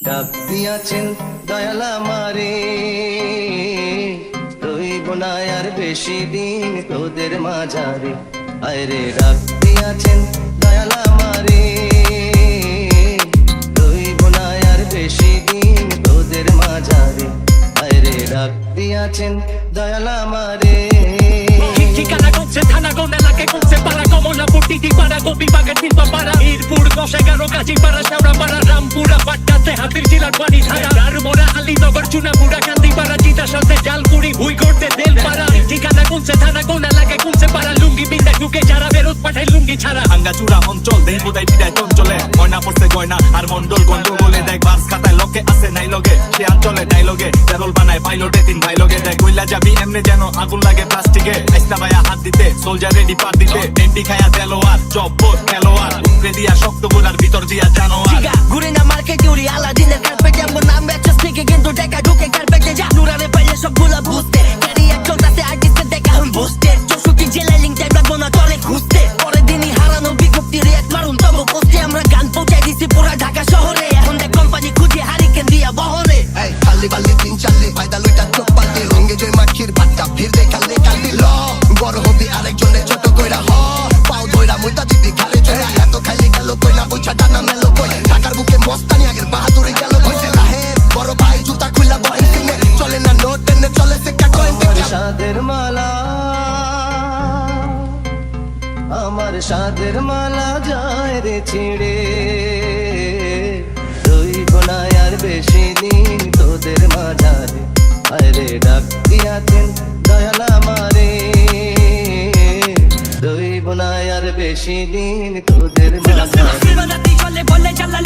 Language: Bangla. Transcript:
ডাক দিয়াছেন দয়ালা মারে রইব না আর বেশি দিন তোদের মাঝারে। আয়রে ডাক দিয়াছেন দয়ালা মারে রইব না আর দয়ালা মারে ঠিকানা করছে থানা কোন এলাকায় করছে পাড়া কমলা পট্টিটি পাড়া গোপী বাগের শিল্প পাড়া দশ এগারো কাজী পাড়া, চাওড়া পাড়া, রামপুরা পাট্টাতে হাতির জেলার পানি ধারা ডারমোড়া আলীনগর চুনাপুরা কান্দি পাড়া চিতা সাথে জালপুরি ভুই করতে তেল পাড়া ঠিকানা কোনছে থানা কোন এলাকায় কোনছে পাড়া, লুঙ্গি বিন্দা ঢুকে যারা বেরোত পাঠায় লুঙ্গি ছাড়া। ভাঙ্গা চূড়া অঞ্চল দেহ বিদায় চঞ্চলে গয়না পড়ছে গয়না আর মন্ডল গন্ডল সে অঞ্চলে ডাইলগে তেরল বানায় পাইলটে তিন ভাই লগে দেখ, কইলা যাবি, এমনি যেন আগুন লাগে প্লাস্টিকে আইস্তা ভাইয়া হাত দিতে সোলজার রেডি পার দিতে। টেন্টি খায়া দেলোয়ার জব্বর খেলোয়ার উপরে দিয়া শক্ত গোলার ভিতর দিয়া জানোয়ার। ঘুরে না আলাদিনের কার্পেটে আমার নাম কিন্তু ঢুকে কার্পেটে যা। নুরারে পাইলে সবগুলা বুঝতে। ক্যারিয়ার চলতেছে আর্টিস্টের দেখা বুঝতে। টাইপ না খুঁজতে। পরের দিনই হারানো বিজ্ঞপ্তি রেট মারুন, তবু আমরা গান পৌঁছাই দিছি, পুরা ঢাকা শহরে। সাদের মালা যায় রে ছিঁড়ে। রইব না আর বেশি দিন তোদের মাঝারে। আরে ডাক দিয়াতেন দয়ালা মারে রইব না আর বেশি দিন তোদের মাঝারে। বলে চলে